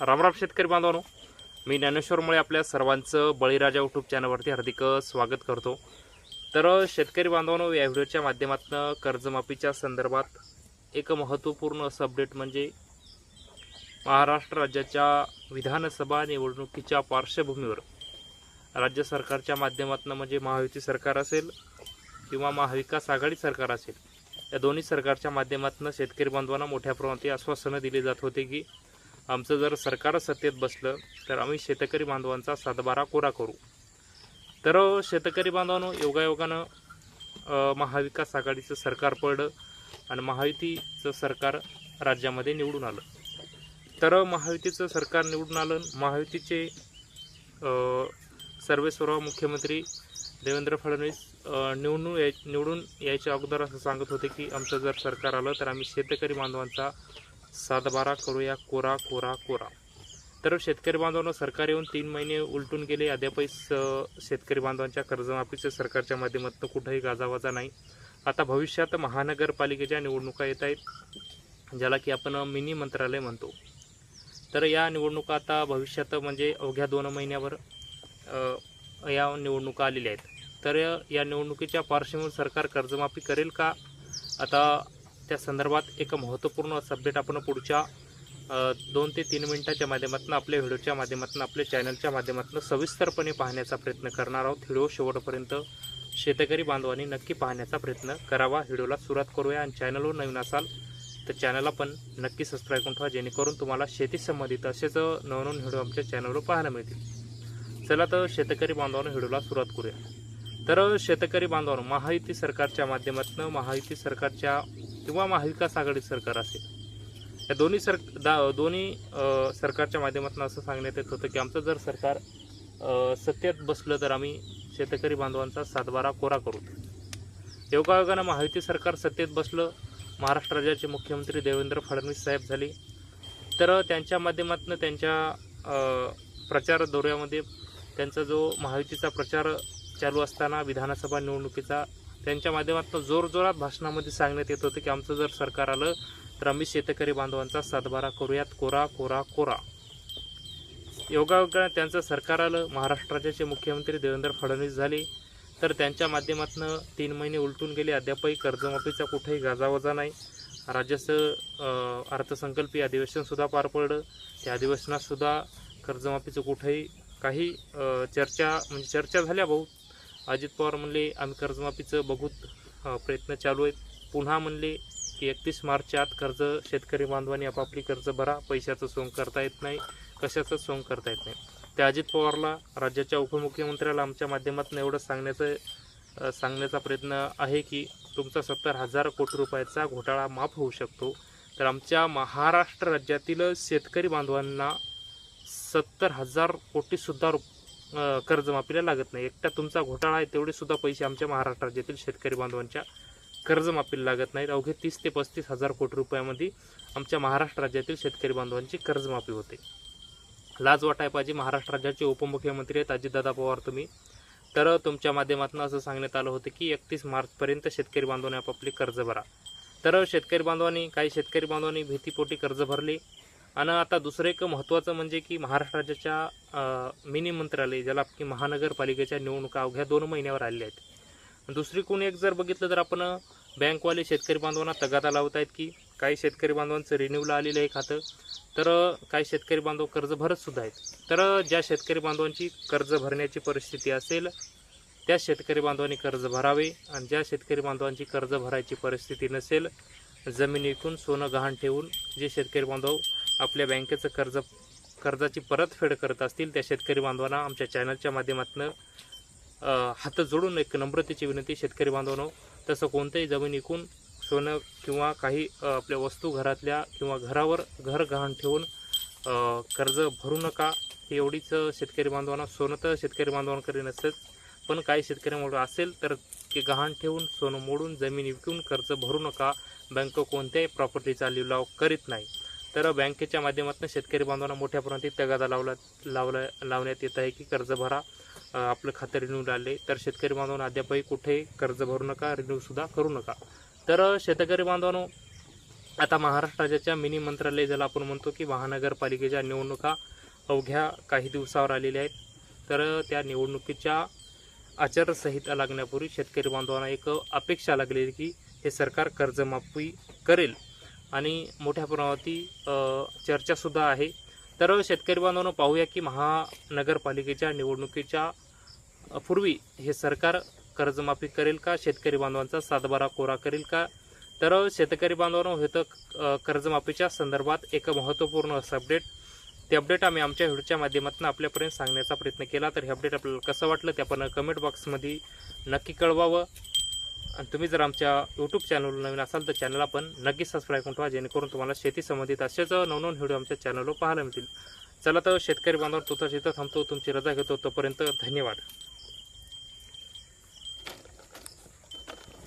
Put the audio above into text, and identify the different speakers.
Speaker 1: रामराम शेतकरी बांधवानो. मी ज्ञानेश्वरमुळे आपल्या सर्वांचं बळीराजा यूट्यूब चॅनलवरती हार्दिक स्वागत करतो. तर शेतकरी बांधवानो या व्हिडिओच्या माध्यमातून कर्जमाफीच्या संदर्भात एक महत्त्वपूर्ण असं अपडेट म्हणजे महाराष्ट्र राज्याच्या विधानसभा निवडणुकीच्या पार्श्वभूमीवर राज्य सरकारच्या माध्यमातून म्हणजे महायुती सरकार असेल किंवा महाविकास आघाडी सरकार असेल या दोन्ही सरकारच्या माध्यमातून शेतकरी बांधवांना मोठ्या प्रमाणात आश्वासनं दिली जात होते की आमचं जर सरकार सत्तेत बसलं तर आम्ही शेतकरी बांधवांचा सातबारा कोरा करू. तर शेतकरी बांधवांनो योगायोगानं महाविकास आघाडीचं सरकार पडलं आणि महायुतीचं सरकार राज्यामध्ये निवडून आलं. तर महायुतीचं सरकार निवडून आलं महायुतीचे अ, मुख्यमंत्री देवेंद्र फडणवीस निवडून याय निवडून यायच्या अगोदर असं सांगत होते की आमचं जर सरकार आलं तर आम्ही शेतकरी बांधवांचा सातबारा करूया कोरा कोरा कोरा. तर शेतकरी बांधवांना सरकार येऊन तीन महिने उलटून गेले. अद्यापही स- शेतकरी बांधवांच्या कर्जमाफीचं सरकारच्या माध्यमातून कुठंही गाजावाजा नाही. आता भविष्यात महानगरपालिकेच्या निवडणुका येत आहेत ज्याला की आपण मिनी मंत्रालय म्हणतो. तर या निवडणुका आता भविष्यात म्हणजे अवघ्या दोन महिन्यावर या निवडणुका आलेल्या आहेत. तर या निवडणुकीच्या पार्श्वभूमीवर सरकार कर्जमाफी करेल का? आता त्या संदर्भात एक महत्त्वपूर्ण असं अपडेट आपण पुढच्या दोन ते तीन मिनटाच्या माध्यमातून आपल्या व्हिडिओच्या माध्यमातून आपल्या चॅनलच्या माध्यमातून सविस्तरपणे पाहण्याचा प्रयत्न करणार आहोत. व्हिडिओ शेवटपर्यंत शेतकरी बांधवांनी नक्की पाहण्याचा प्रयत्न करावा. व्हिडिओला सुरुवात करूया आणि चॅनलवर नवीन असाल तर चॅनलला पण नक्की सबस्क्राईब करून ठेवा जेणेकरून तुम्हाला शेती संबंधित असेच नवनवीन व्हिडिओ आमच्या चॅनलवर पाहायला मिळतील. चला तर शेतकरी बांधवांना व्हिडिओला सुरुवात करूया. तर शेतकरी बांधवांनो महायुती सरकारच्या माध्यमातून महायुती सरकारच्या किंवा महाविकास आघाडी सरकार असेल या दोन्ही सर दा दोन्ही सरकारच्या माध्यमातून असं सांगण्यात येत होतं की आमचं जर सरकार सत्तेत बसलं तर आम्ही शेतकरी बांधवांचा सातबारा कोरा करू. योगायोगानं महायुती सरकार सत्तेत बसलं महाराष्ट्र राज्याचे मुख्यमंत्री देवेंद्र फडणवीस साहेब झाले. तर त्यांच्या माध्यमातून त्यांच्या प्रचार दौऱ्यामध्ये त्यांचा जो महायुतीचा प्रचार चालू असताना विधानसभा निवडणुकीचा त्यांच्या माध्यमातून जोरजोरात भाषणामध्ये सांगण्यात येत होतं की आमचं जर सरकार आलं तर आम्ही शेतकरी बांधवांचा सातबारा करूयात. कोरा कोरा कोरा. योगायोगाने त्यांचं सरकार आलं. महाराष्ट्र राज्याचे मुख्यमंत्री देवेंद्र फडणवीस झाले तर त्यांच्या माध्यमातून तीन महिने उलटून गेले. अद्यापही कर्जमाफीचा कुठेही गाजावाजा नाही. राज्याचं अर्थसंकल्पीय अधिवेशनसुद्धा पार पडलं. त्या अधिवेशनातसुद्धा कर्जमाफीचं कुठेही काही चर्चा म्हणजे चर्चा झाल्या भाऊ. अजित पवार म्हणले आम्ही कर्जमाफीचं बघूत प्रयत्न चालू आहेत. पुन्हा म्हणले की एकतीस मार्चच्या आत कर्ज शेतकरी बांधवांनी आपापली कर्ज भरा. पैशाचं सोंग करता येत नाही. कशाचं सोंग करता येत नाही? त्या अजित पवारला राज्याच्या उपमुख्यमंत्र्याला आमच्या माध्यमातून एवढं सांगण्याचं सांगण्याचा प्रयत्न आहे की तुमचा सत्तर हजार कोटी रुपयाचा घोटाळा माफ होऊ शकतो. तर आमच्या महाराष्ट्र राज्यातील शेतकरी बांधवांना सत्तर हजार कोटीसुद्धा रुप कर्जमाफीला लागत नाही. एकटा तुमचा घोटाळा आहे तेवढे सुद्धा पैसे आमच्या महाराष्ट्र राज्यातील शेतकरी बांधवांच्या कर्जमाफीला लागत नाहीत. अवघे तीस ते पस्तीस हजार कोटी रुपयामध्ये आमच्या महाराष्ट्र राज्यातील शेतकरी बांधवांची कर्जमाफी होते. लाज वाटाय पाहिजे. महाराष्ट्र राज्याचे उपमुख्यमंत्री आहेत अजितदादा पवार तुम्ही. तर तुमच्या माध्यमातून असं सांगण्यात आलं होतं की एकतीस मार्चपर्यंत शेतकरी बांधवांनी आपापली कर्ज भरा. तर शेतकरी बांधवांनी काही शेतकरी बांधवांनी भीतीपोटी कर्ज भरले. आणि आता दुसरं एक महत्त्वाचं म्हणजे की महाराष्ट्र राज्याच्या मिनी मंत्रालय ज्याला की महानगरपालिकेच्या निवडणुका अवघ्या दोन महिन्यावर आलेल्या आहेत. दुसरीकडून एक जर बघितलं तर आपण बँकवाले शेतकरी बांधवांना तगादा लावत आहेत की काही शेतकरी बांधवांचं रिन्यूला आलेलं आहे खातं तर काही शेतकरी बांधव कर्ज भरत सुद्धा आहेत. तर ज्या शेतकरी बांधवांची कर्ज भरण्याची परिस्थिती असेल त्या शेतकरी बांधवांनी कर्ज भरावे आणि ज्या शेतकरी बांधवांची कर्ज भरायची परिस्थिती नसेल जमीन विकून सोनं गहाण ठेवून जे शेतकरी बांधव आपल्या बँकेचं कर्ज कर्जाची परतफेड करत असतील त्या शेतकरी बांधवांना आमच्या चॅनलच्या माध्यमातून हात जोडून एक नम्रतेची विनंती शेतकरी बांधवांनो तसं कोणतंही जमीन विकून सोनं किंवा काही आपल्या वस्तू घरातल्या किंवा घरावर घर गहाण ठेवून कर्ज भरू नका हे एवढीच शेतकरी बांधवांना सोनं तर शेतकरी बांधवांकडे नसेल पण काही शेतकऱ्यांमुळे असेल तर ते गहाण ठेवून सोनं मोडून जमीन विकून कर्ज भरू नका बँक कोणत्याही प्रॉपर्टीचा लिलाव करीत नाही. तर बँकेच्या माध्यमातून शेतकरी बांधवांना मोठ्या प्रमाणात तगादा लावला लावला लावण्यात येत आहे की कर्ज भरा आपलं खातं रिन्यू लागले तर शेतकरी बांधवांना अद्यापही कुठे कर्ज भरू नका रिन्यूसुद्धा करू नका. तर शेतकरी बांधवांनो आता महाराष्ट्र राज्याच्या मिनी मंत्रालय ज्याला आपण म्हणतो की महानगरपालिकेच्या निवडणुका अवघ्या काही दिवसावर आलेल्या आहेत तर त्या निवडणुकीच्या आचारसंहिता लागण्यापूर्वी शेतकरी बांधवांना एक अपेक्षा लागलेली की हे सरकार कर्जमाफी करेल. आणि मोठ्या प्रमाणावरती चर्चासुद्धा आहे. तर शेतकरी बांधवांनो पाहूया की महानगरपालिकेच्या निवडणुकीच्या पूर्वी हे सरकार कर्जमाफी करेल का? शेतकरी बांधवांचा सातबारा कोरा करेल का? तर शेतकरी बांधवांनो हे तर कर्जमाफीच्या संदर्भात एक महत्त्वपूर्ण असं अपडेट. ते अपडेट आम्ही आमच्या व्हिडिओच्या माध्यमातून आपल्यापर्यंत सांगण्याचा प्रयत्न केला. तर हे अपडेट आपल्याला कसं वाटलं ते आपण कमेंट बॉक्समध्ये नक्की कळवावं. आणि तुम्ही जर आमच्या यूट्यूब चॅनलवर नवीन असाल तर चॅनल आपण नक्की सबस्क्राईब करून ठेवा जेणेकरून तुम्हाला शेती संबंधित असेच नवनवीन व्हिडिओ आमच्या चॅनलवर पाहायला मिळतील. चला तर शेतकरी बांधव तो शेतात थांबतो. तुमची रजा घेतो. तोपर्यंत धन्यवाद.